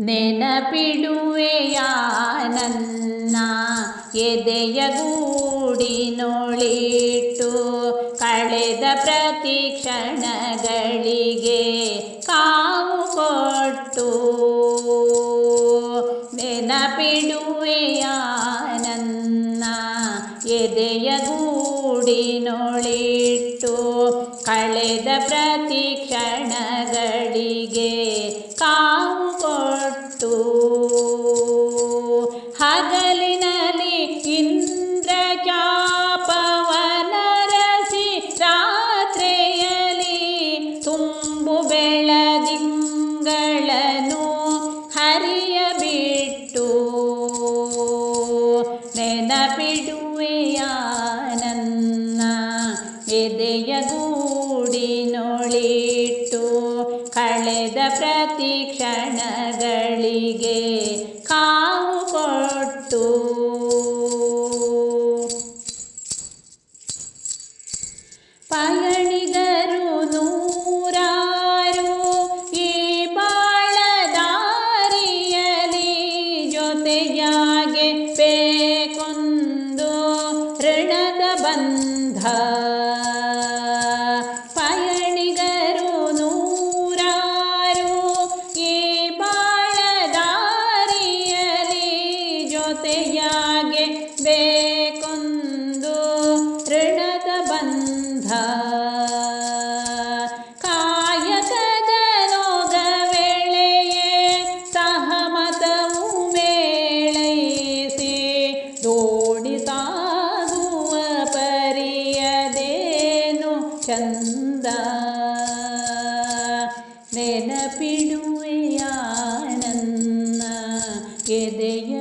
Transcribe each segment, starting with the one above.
ನೆನಪಿಡುವೆಯ ನನ್ನ ಎದೆಯ ಗೂಡಿನೊಳಿಟ್ಟು ಕಳೆದ ಪ್ರತಿ ಕ್ಷಣಗಳಿಗೆ ಕಾವು ಕೊಟ್ಟು. ನೆನಪಿಡುವೆಯ ನನ್ನ ಎದೆಯ ಗೂಡಿನೊಳಿಟ್ಟು ಕಳೆದ ಪ್ರತಿ ಕ್ಷಣಗಳಿಗೆ ಕಳೆದ ಪ್ರತಿ ಕ್ಷಣಗಳಿಗೆ ಜೊತೆಯಾಗೆ ಬೇಕೊಂದು ಋಣದ ಬಂಧ. ಕಾಯಕದ ರೋಗವೆಳೆಯೇ ಸಹಮತವು ಮೇಳೈಸಿ ದೋಣಿ ಸಾಗುವ ಪರಿಯದೇನು ಚಂದ. ನೆನಪಿಡುವೆಯ ನನ್ನ ಎದೆಯ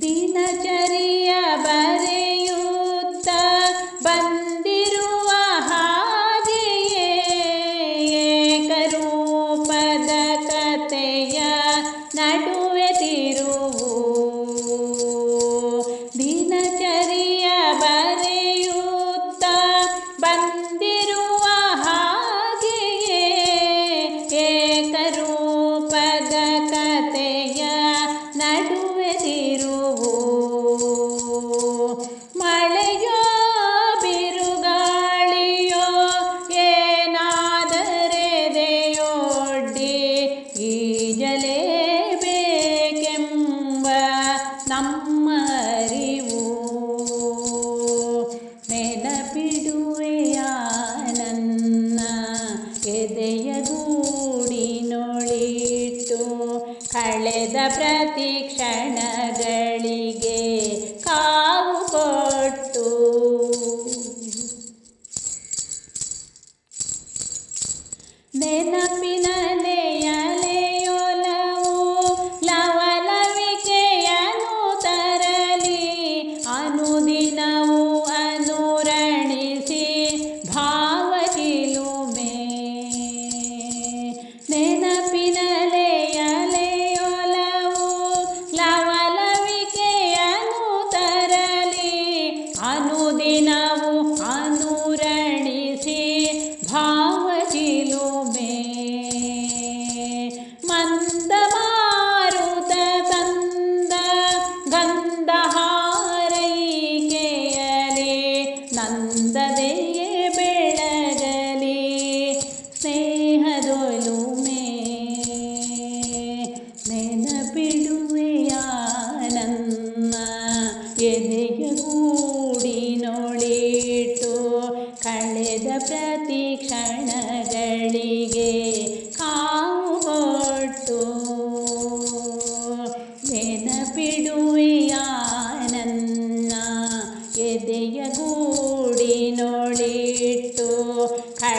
ದಿನಚರಿಯ ಬರೆಯುತ್ತ ಬಂದಿರುವ ಹಾಗೆಯೇ ಏಕರೂಪದ ಕತೆಯ ನಡುವೆ ತಿರುವು. ದಿನಚರಿಯ ಬರೆಯುತ್ತ ಬಂದಿರುವ ಕಳೆದ ಪ್ರತಿ ಕ್ಷಣಗಳಿಗೆ ಕಾವು ಕೊಟ್ಟು. ನೆನಪಿನ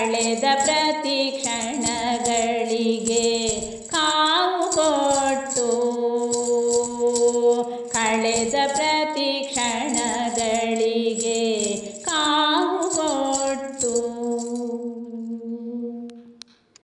ಕಳೆದ ಪ್ರತಿ ಕ್ಷಣಗಳಿಗೆ ಕಾವು ಕೊಟ್ಟು. ಕಳೆದ ಪ್ರತಿ ಕ್ಷಣ